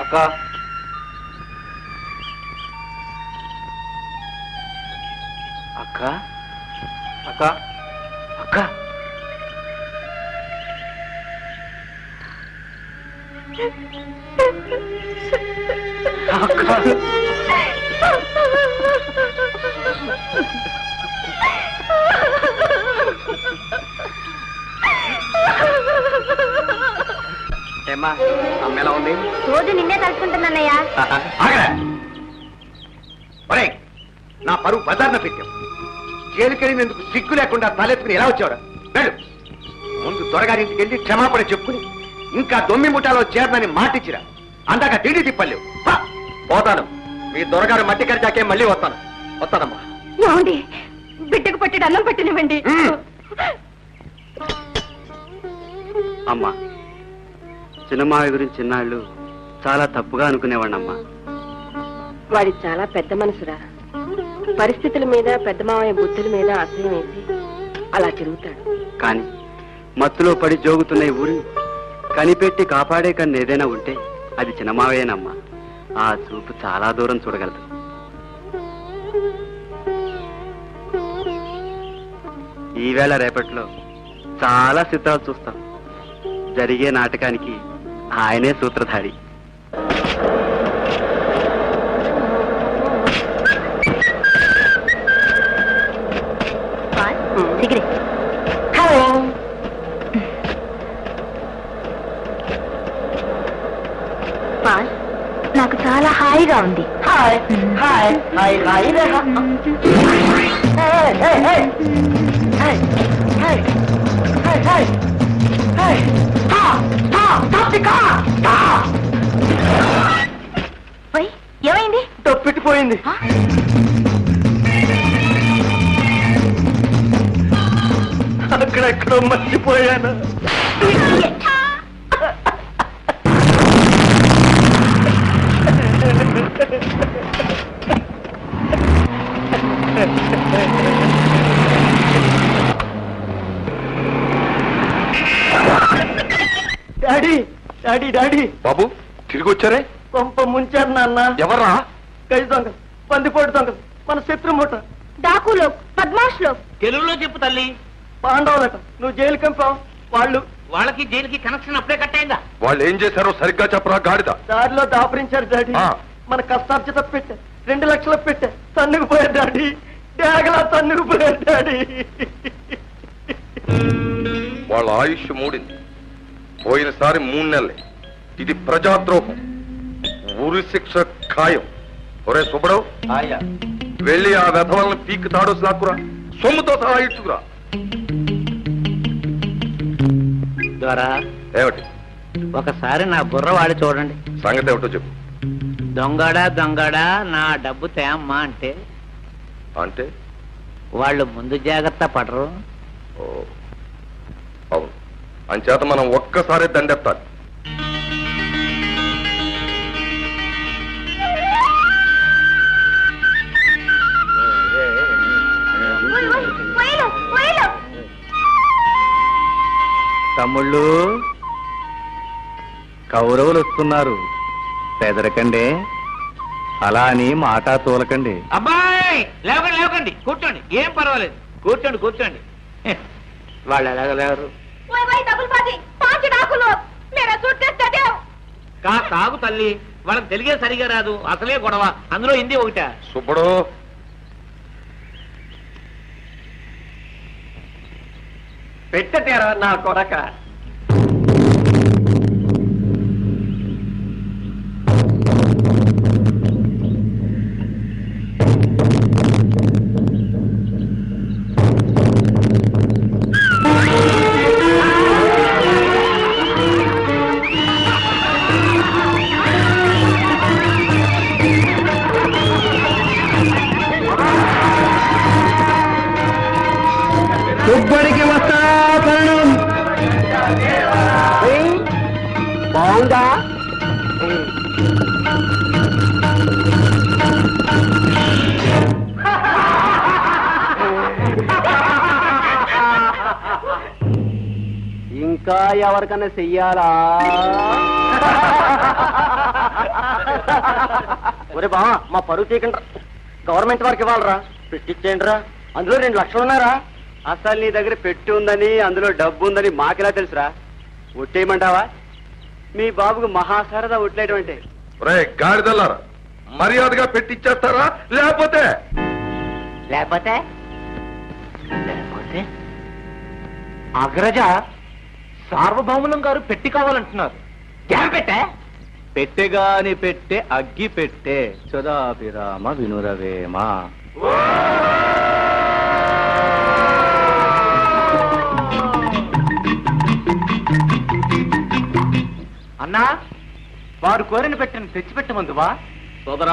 అక్క. అక్క. అక్క. అక్క. ఎలా ఉంది? రోజు నిన్నే తలుచుకుంటున్నానయ్యా. నా పరువు బజార్న పెట్టావు. జైలుకెళ్ళినందుకు సిగ్గు లేకుండా తలెత్తుకుని ఎలా వచ్చావురా? వెళ్ళు. ముందు దొరగారింటికి వెళ్ళి క్షమాపణ చెప్పుకుని ఇంకా దొమ్మి ముఠాలో చేరనని మాటిచ్చిరా. అందాక తిండి తిప్పలేవు! పోతాను. మీ దొరగారు మట్టి కరిచాకే మళ్ళీ వస్తాను. వస్తానమ్మా. ఏమండి? బిడ్డకు పట్టి అన్నం పెట్టినివ్వండి. మ్మ్. అమ్మా. చిన్నమావి గురించి చిన్నాళ్ళు చాలా తప్పుగా అనుకునేవాడినమ్మా వాడి చాలా పెద్ద మనసురా. పరిస్థితుల మీద పెద్ద మావయ్య బుద్ధుల మీద అసహ్యం వేసి అలా తిరుగుతాడు. కానీ మత్తులో పడి జోగుతున్న ఈ ఊరిని కనిపెట్టి కాపాడే కన్ను ఏదైనా ఉంటే అది చిన్నమావేనమ్మా ఆ చూపు చాలా దూరం చూడగలదు. ఈవేళ రేపట్లో చాలా చిత్రాలు చూస్తాం. జరిగే నాటకానికి ఆయనే సూత్రధారి సిగరెట్ పాల్ నాకు చాలా హాయిగా ఉంది హాయ్ హాయ్ హాయ్ హాయ్ ఓయ్, ఏమైంది? తప్పెట్టిపోయింది. ఆ? అక్కడెక్కడో మర్చిపోయాను. Daddy daddy daddy. బాబు తిరిగి వచ్చారే? కొంప ముంచారు నాన్న. ఎవర్రా? గై దొంగ పందిపోటు దొంగ మన శత్రుమూట డాకులో పద్మాష్లో తెలుగులో చెప్పు తల్లి. పాండవులట నువ్వు జైలు కంపావు వాళ్ళు వాళ్ళకి జైలుకి కనెక్షన్ అప్పుడే కట్ అయిందా? వాళ్ళు ఏం చేశారో సరిగ్గా చెప్పరా గాడిద? దారిలో దాపరించారు డాడీ. ఆ. మన కష్టార్జిత పెట్టే రెండు లక్షలు పెట్టే తన్నుకు పోయారు డాడీ. డాగలా తన్నుకు పోయారు డాడీ. వాళ్ళ ఆయుష్ మూడింది. పోయినసారి మూడు నెలలే. ఇది ప్రజాద్రోహం. ఊరి శిక్ష ఖాయం. ఒరే సుబ్బడవు వెళ్ళి ఆ వెధవలను పీక్ తాడు లాక్కురా. సొమ్ముతో సహా ఇచ్చుకురా. ద్వారా ఏమిటి? ఒకసారి నా బుర్ర వాడి చూడండి. సంగతి ఏమిటో చెప్పు. దొంగడా దొంగడా నా డబ్బు తేమ్మా అంటే? అంటే? వాళ్ళు ముందు జాగ్రత్త పడరు. అంచేత మనం ఒక్కసారి దండెత్తాలి. తమ్ముళ్ళు కౌరవులు వస్తున్నారు పెదరకండి అలా అని మాట తోలకండి. అబ్బాయి లేవకండి లేవకండి కూర్చోండి ఏం పర్వాలేదు. కూర్చోండి కూర్చోండి. వాళ్ళు ఎలాగ లేరు కా కాగు తల్లి. వాళ్ళకి తెలిగే సరిగా రాదు. అసలే గొడవ. అందులో హిందీ ఒకటా. సుబ్బడు. పెట్టటేరా నా కొడక? ఇంకా ఎవరికైనా చెయ్యాలా? ఒరే బా మా పరువు తీకండి గవర్నమెంట్ వారికి ఇవ్వాలరా. పెట్టించేయండి రా అందులో రెండు లక్షలు ఉన్నారా అసలు నీ దగ్గర పెట్టి ఉందని అందులో డబ్బు ఉందని మాకెలా తెలుసురా? ఒట్టేయమంటావా? మీ బాబుకు మహాసరదా ఒట్లేయడం అంటే రే గాడిదల్లారా మర్యాదగా పెట్టిచ్చేస్తారా లేకపోతే? లేకపోతే? లేకపోతే? అగ్రజ సార్వభౌములం గారు పెట్టి కావాలంటున్నారు. ఏం పెట్టే? పెట్టెగాని పెట్టే అగ్గి పెట్టే. చదాభిరామ వినురవేమ. అన్నా వారు కోరిన పెట్టని తెచ్చిపెట్టమందువా? సోదరా